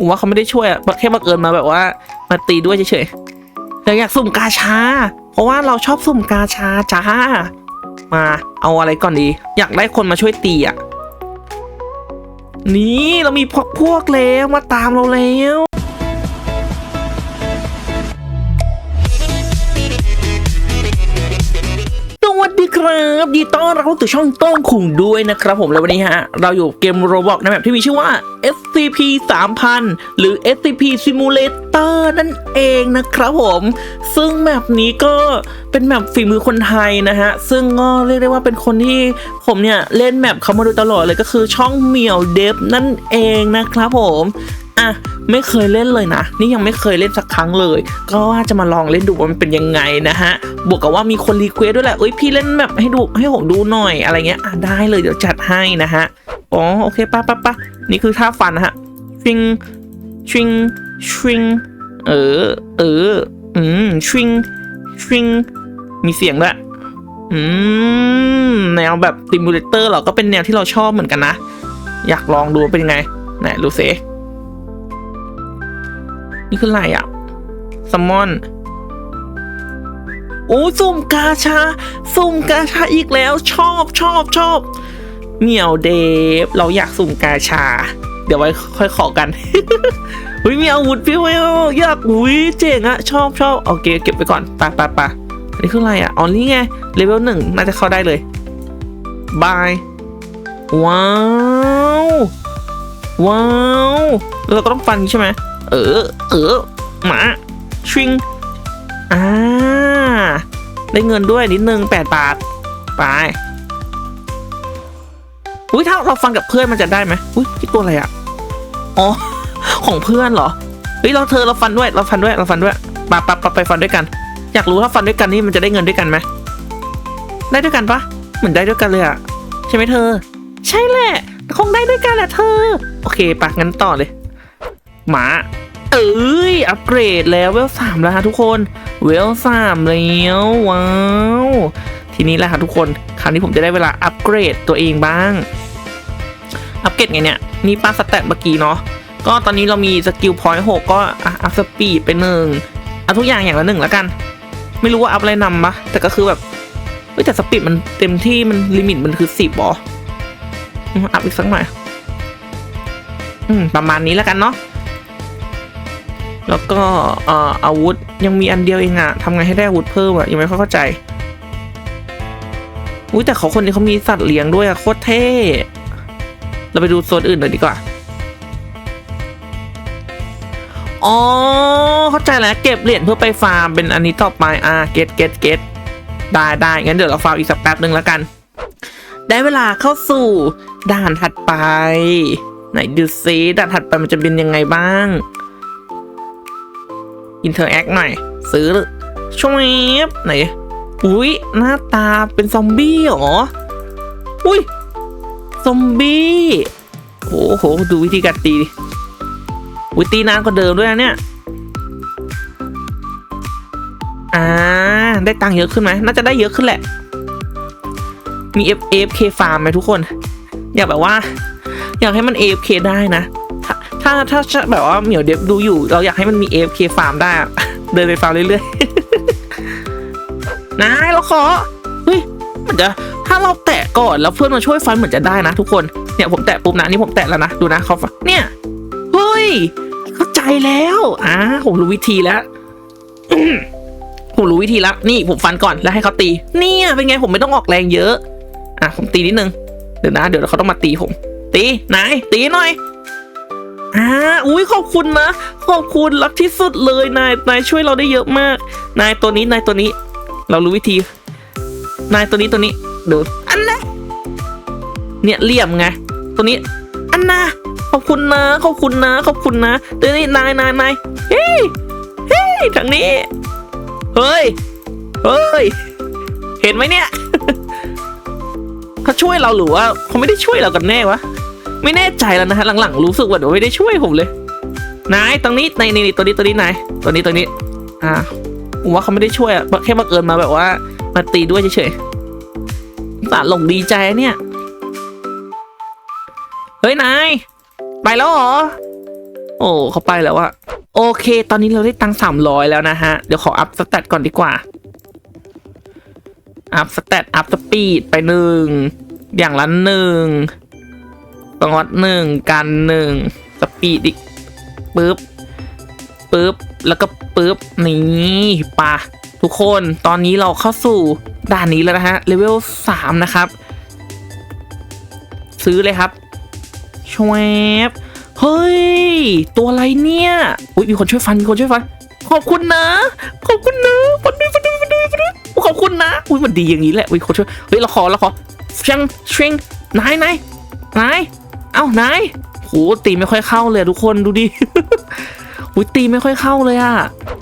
ผมว่าเขาไม่ได้ช่วยอะแค่บังเอิญมาแบบว่า มาตีด้วยเฉยๆเราอยากสุ่มกาชา เพราะว่าเราชอบสุ่มกาชาจ้า มาเอาอะไรก่อนดี อยากได้คนมาช่วยตีอะนี่เรามีพวกพวกแล้วมาตามเราแล้ว ครับดีต้อนรับเข้าสู่ช่องต้งคุงด้วยนะครับผมแล้ววันนี้ฮะ เราอยู่เกมโรบอกในแบบที่มีชื่อว่า SCP 3000 หรือ SCP Simulator นั่นเองนะครับผม ซึ่งแมปนี้ก็เป็นแมปฝีมือคนไทยนะฮะ ซึ่งก็เรียกได้ว่าเป็นคนที่ผมเนี่ย เล่นแมปเขามาโดยตลอดเลยก็คือช่องเหมียวเดฟนั่นเองนะครับผม อะไม่เคยเล่นเลยนะ นี่ยังไม่เคยเล่นสักครั้งเลย ก็ว่าจะมาลองเล่นดูว่ามันเป็นยังไงนะฮะ บวกกับว่ามีคนรีเควสด้วยแหละเอ้ยพี่เล่นแบบให้ดูให้ผมดูหน่อยอะไรเงี้ยอะได้เลยเดี๋ยวจัดให้นะฮะ อ๋อโอเคปะปะปะนี่คือท่าฟันนะฮะชิงชิงชิงเออเอออืมชิงชิงมีเสียงด้วยอืมแนวแบบติมูเลเตอร์เราก็เป็นแนวที่เราชอบเหมือนกันนะ อยากลองดูเป็นยังไงไหนดูเซ นี่คืออะไรอะซัมอน โอ้สุ่มกาชา สุ่มกาชาอีกแล้ว ชอบชอบชอบเหมียวเดฟ เราอยากสุ่มกาชา เดี๋ยวไว้ค่อยขอกันอุ้ยมีอาวุธพี่เวลอยากอุ้ยเจ๋งอะชอบชอบโอเคเก็บไปก่อนปไปไปอันนี้คืออะไรอะอ๋อนี่ไงเลเวลหนึ่งน่าจะเข้าได้เลยบายว้าว ว้าว เราก็ต้องฟันใช่ไหม เออ เออหมาชิงอ่าได้เงินด้วยนิดนึงแปดบาท ไปอุ้ยถ้าเราฟังกับเพื่อนมันจะได้ไหมอุ้ยตัวอะไรอะ อ๋อ ของเพื่อนเหรอเฮ้ยเราเธอเราฟันด้วยเราฟันด้วยเราฟันด้วยปะปะปะไปฟันด้วยกัน อยากรู้ถ้าฟันด้วยกันนี่มันจะได้เงินด้วยกันไหมได้ด้วยกันปะเหมือนได้ด้วยกันเลยอะใช่ไหมเธอ ใช่แหละ คงได้ด้วยกันแหละเธอ โอเคปะงั้นต่อเลย หมา เอ้ย อัปเกรดแล้วเวลสามแล้วฮะทุกคน เวลสามแล้วว้าว ทีนี้แหละค่ะทุกคน คราวนี้ผมจะได้เวลาอัปเกรดตัวเองบ้าง อัปเกรดไงเนี่ย นี่ป้าสแตทเมื่อกี้เนาะ ก็ตอนนี้เรามีสกิลพอยต์หกก็อัพสปีดไปหนึ่งเอาทุกอย่างอย่างละหนึ่งแล้วกัน ไม่รู้ว่าอัพอะไรนำปะแต่ก็คือแบบเฮ้ยแต่สปีดมันเต็มที่มันลิมิตมันคือสิบหรออัพอีกสักหน่อย อืม ประมาณนี้แล้วกันเนาะ แล้วก็เอ่ออาวุธยังมีอันเดียวเองอะทำไงให้ได้อาวุธเพิ่มอะยังไม่ค่อยเข้าใจอุ้ยแต่เขาคนนี้เขามีสัตว์เลี้ยงด้วยอะโคตรเท่ เราไปดูโซนอื่นหน่อยดีกว่า อ๋อ เข้าใจแล้วเก็บเหรียญเพื่อไปฟาร์มเป็นอันนี้ต่อไปอ่าเก็ตเก็ตเก็ตได้ได้งั้นเดี๋ยวเราฟาร์มอีกสักแป๊บหนึ่งแล้วกัน ได้เวลาเข้าสู่ด่านถัดไป ไหนดูซิด่านถัดไปมันจะเป็นยังไงบ้าง อินเทอร์แอคหน่อย ซื้อช่วยไหน อุ้ยหน้าตาเป็นซอมบี้เหรอ อุ้ยซอมบี้โอ้โห ดูวิธีการตีดิอุ้ยตีนานกว่าเดิมด้วยนะเนี่ย อ่า ได้ตังค์เยอะขึ้นไหม น่าจะได้เยอะขึ้นแหละ มี F F K farm ไหมทุกคน อยากแบบว่า อยากให้มัน AFK ได้นะ ถ้าถ้าแบบว่าเหมียวเดฟดูอยู่ เราอยากให้มันมี AFK ฟาร์มได้เดินไปฟาร์มเรื่อยๆนายเราขอเฮ้ยมันจะถ้าเราแตะก่อนแล้วเพื่อนมาช่วยฟันเหมือนจะได้นะทุกคนเนี่ยผมแตะปุ๊บนะนี่ผมแตะแล้วนะดูนะเขาเนี่ยเฮ้ยเข้าใจแล้วอ่าผมรู้วิธีแล้วผมรู้วิธีแล้วนี่ผมฟันก่อนแล้วให้เขาตี เนี่ยเป็นไงผมไม่ต้องออกแรงเยอะ อะผมตีนิดนึงเดี๋ยวนะ เดี๋ยวเขาต้องมาตีผม ตีนายตีหน่อย อ่าอุ้ยขอบคุณนะ ขอบคุณรักที่สุดเลยนายนายช่วยเราได้เยอะมาก นายตัวนี้นายตัวนี้ เรารู้วิธี นายตัวนี้ตัวนี้เดูอันนะเนี่ยเหลี่ยมไงตัวนี้ อันนะขอบคุณนะขอบคุณนะขอบคุณนะตัวนี้นายนายนายเฮ้ยเฮ้ยทางนี้เฮ้ยเฮ้ยเห็นไหมเนี่ยเขาช่วยเราหรือว่าเขาไม่ได้ช่วยเรากันแน่วะ ไม่แน่ใจแล้วนะฮะหลังๆรู้สึกว่าเดี๋ยวไม่ได้ช่วยผมเลยนายตรงนี้ในนี่ตัวนี้ตัวนี้นายตัวนี้ตัวนี้ อ่าผมว่าเขาไม่ได้ช่วยอะแค่บังเอิญมาแบบว่า มาตีด้วยเฉยๆสาหลงดีใจเนี่ย เฮ้ยนายไปแล้วเหรอ โอ้เขาไปแล้วอะโอเค ตอนนี้เราได้ตังสามร้อยแล้วนะฮะ เดี๋ยวขออัพสเตตก่อนดีกว่า อัพสเตตอัพสปีดไปหนึ่ง อย่างละหนึ่ง สงอดหนึ่งกันหนึ่งสปีดอีกปึ๊บปึ๊บแล้วก็ปึ๊บนี่ปะทุกคนตอนนี้เราเข้าสู่ด่านนี้แล้วนะฮะเลเวลสามนะครับ ซื้อเลยครับชวบเฮ้ย ตัวอะไรเนี่ยอุ้ยมีคนช่วยฟันมีคนช่วยฟัน ขอบคุณนะ ขอบคุณนะฟันด้วยฟันด้วยฟันด้วยฟันด้วยขอบคุณนะอุ้ยมันดีอย่างนี้แหละอุ้ยคนช่วยเฮ้ยเราขอเราขอเชิงเชิงนายนายนาย เอ้านายโหตีไม่ค่อยเข้าเลยทุกคนดูดิอุ้ยตีไม่ค่อยเข้าเลยอะ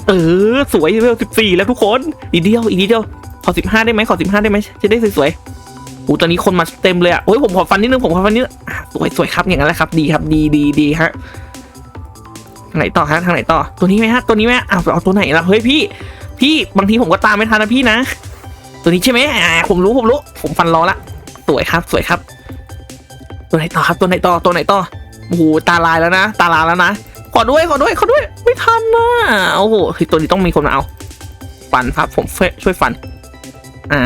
เออ สวยเลเวลสิบสี่แล้วทุกคนอีเดียวอีกเดียวขอสิบห้าได้ไหมขอสิบห้าได้ไหมจะได้สวยๆโอ้ตอนนี้คนมาเต็มเลยอะโอ้ยผมขอฟันนิดนึงผมขอฟันนิดนึงสวยสวยครับอย่างนั้นแหละครับ ดีครับ ดีดีดีฮะทางไหนต่อฮะทางไหนต่อ ตัวนี้ไหมฮะตัวนี้ไหมอ้าวเอาตัวไหนล่ะเฮ้ยพี่ พี่บางทีผมก็ตามไม่ทันนะพี่นะ ตัวนี้ใช่ไหมอ่าผมรู้ผมรู้ ผมฟันรอละสวยครับสวยครับ ตัวไหนต่อครับตัวไหนต่อตัวไหนต่อโอ้โหตาลายแล้วนะ ตาลายแล้วนะขอด้วยขอด้วยขอด้วยไม่ทันนะโอ้โหเฮ้ยตัวนี้ต้องมีคนมาเอาฟันครับผมช่วยช่วยฟันอ่า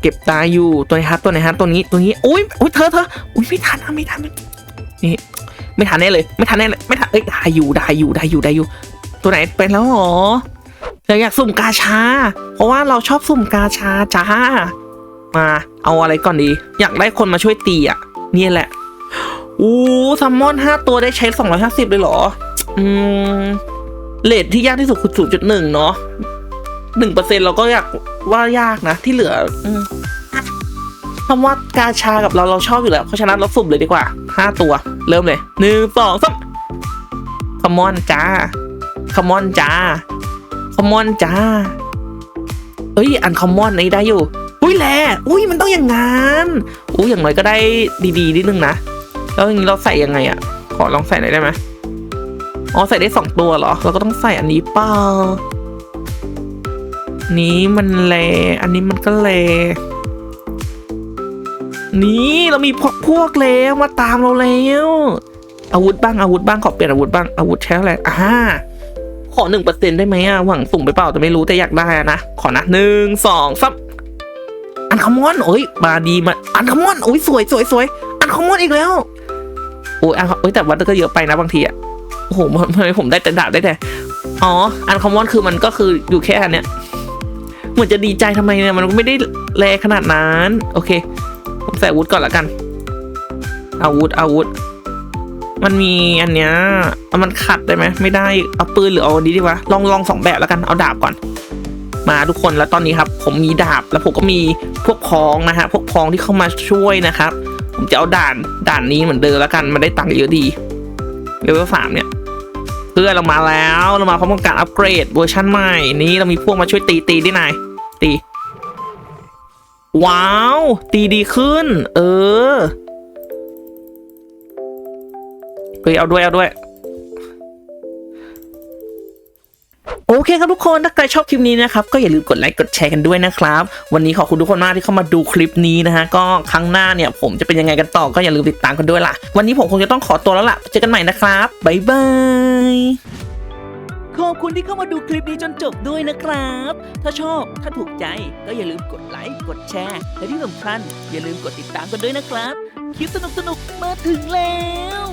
เก็บตาอยู่ตัวไหนครับตัวไหนครับตัวนี้ตัวนี้อุ้ยอุ้ยเธอเธออุ้ยไม่ทันนะไม่ทันนะนี่ไม่ทันแน่เลย ไม่ทันแน่เลยไม่ทันเอ้ยได้อยู่ได้อยู่ได้อยู่ได้อยู่ ตัวไหนเป็นแล้วหรอเราอยากสุ่มกาชา เพราะว่าเราชอบสุ่มกาชาจ้ามาเอาอะไรก่อนดี อยากได้คนมาช่วยตีอะ เนี่ยแหละ อู้ซัมมอนห้าตัวได้ใช้สองร้อยห้าสิบเลยเหรอ อืมเลทที่ยากที่สุดคือศูนย์จุดหนึ่งเนาะหนึ่งเปอร์เซ็นเราก็อยากว่ายากนะ ที่เหลือคำว่ากาชากับเราเราชอบอยู่แล้วเพราะฉะนั้นเราสุ่มเลยดีกว่าห้าตัว เริ่มเลยหนึ่งสองสามคอมอนจ้าคอมอนจ้าคอมอนจ้าเอ้ยอันคอมมอนนี้ได้อยู่ อุ้ยแหละอุ้ยมันต้องอย่างงั้นอุ้ยอย่างน้อยก็ได้ดีๆนิดนึงนะแล้วอย่างนี้เราใส่ยังไงอะขอลองใส่หน่อยได้ไหมอ๋อใส่ได้สองตัวเหรอ เราก็ต้องใส่อันนี้เปล่านี้มันแลอันนี้มันก็แลนี่เรามีพวกพวกแล้วมาตามเราแล้วอาวุธบ้างอาวุธบ้างขอเปลี่ยนอาวุธบ้างอาวุธใช้อะไรอ่าขอหนึ่งเปอร์เซ็นต์ได้ไหมอะหวังสุ่มไปเปล่าแต่ไม่รู้แต่อยากได้นะขอนะหนึ่งสองสามอัน คอมอนโอ้ยมาดีมาอันคอมอนโอ้ยสวยสวยสวยอันคอมอนอีกแล้วโอ้ยอันโอ้ยแต่วัดก็เยอะไปนะบางทีอะโอ้โหทำไมผมได้แต่ดาบได้แต่อ๋ออันคอมอนคือมันก็คืออยู่แค่อันเนี้ยเหมือนจะดีใจทำไมเนี่ยมันก็ไม่ได้แรงขนาดนั้น โอเค ผมใส่อาวุธก่อนละกันอาวุธอาวุธมันมีอันเนี้ยเอามันขัดได้ไหมไม่ได้เอาปืนหรือเอาอันนี้ดีวะลองลองสองแบบแล้วกันเอาดาบก่อน มาทุกคนแล้วตอนนี้ครับ ผมมีดาบแล้วผมก็มีพวกพ้องนะฮะพวกพ้องที่เข้ามาช่วยนะครับ ผมจะเอาด่านด่านนี้เหมือนเดิมแล้วกันมันได้ตังค์เยอะดีเลเวลสามเนี่ยเพื่อเรามาแล้วเรามาพร้อมกับการอัปเกรดเวอร์ชันใหม่นี้เรามีพวกมาช่วยตีตีได้นายตี ว้าว ตีดีขึ้น เออเฮ้ยเอาด้วยเอาด้วย โอเคครับทุกคน ถ้าใครชอบคลิปนี้นะครับก็อย่าลืมกดไลค์กดแชร์กันด้วยนะครับ วันนี้ขอบคุณทุกคนมากที่เข้ามาดูคลิปนี้นะฮะก็ครั้งหน้าเนี่ยผมจะเป็นยังไงกันต่อก็อย่าลืมติดตามกันด้วยล่ะ วันนี้ผมคงจะต้องขอตัวแล้วล่ะ เจอกันใหม่นะครับบ๊ายบายขอบคุณที่เข้ามาดูคลิปนี้จนจบด้วยนะครับ ถ้าชอบถ้าถูกใจก็อย่าลืมกดไลค์กดแชร์และที่สำคัญอย่าลืมกดติดตามกันด้วยนะครับ คลิปสนุกๆมาถึงแล้ว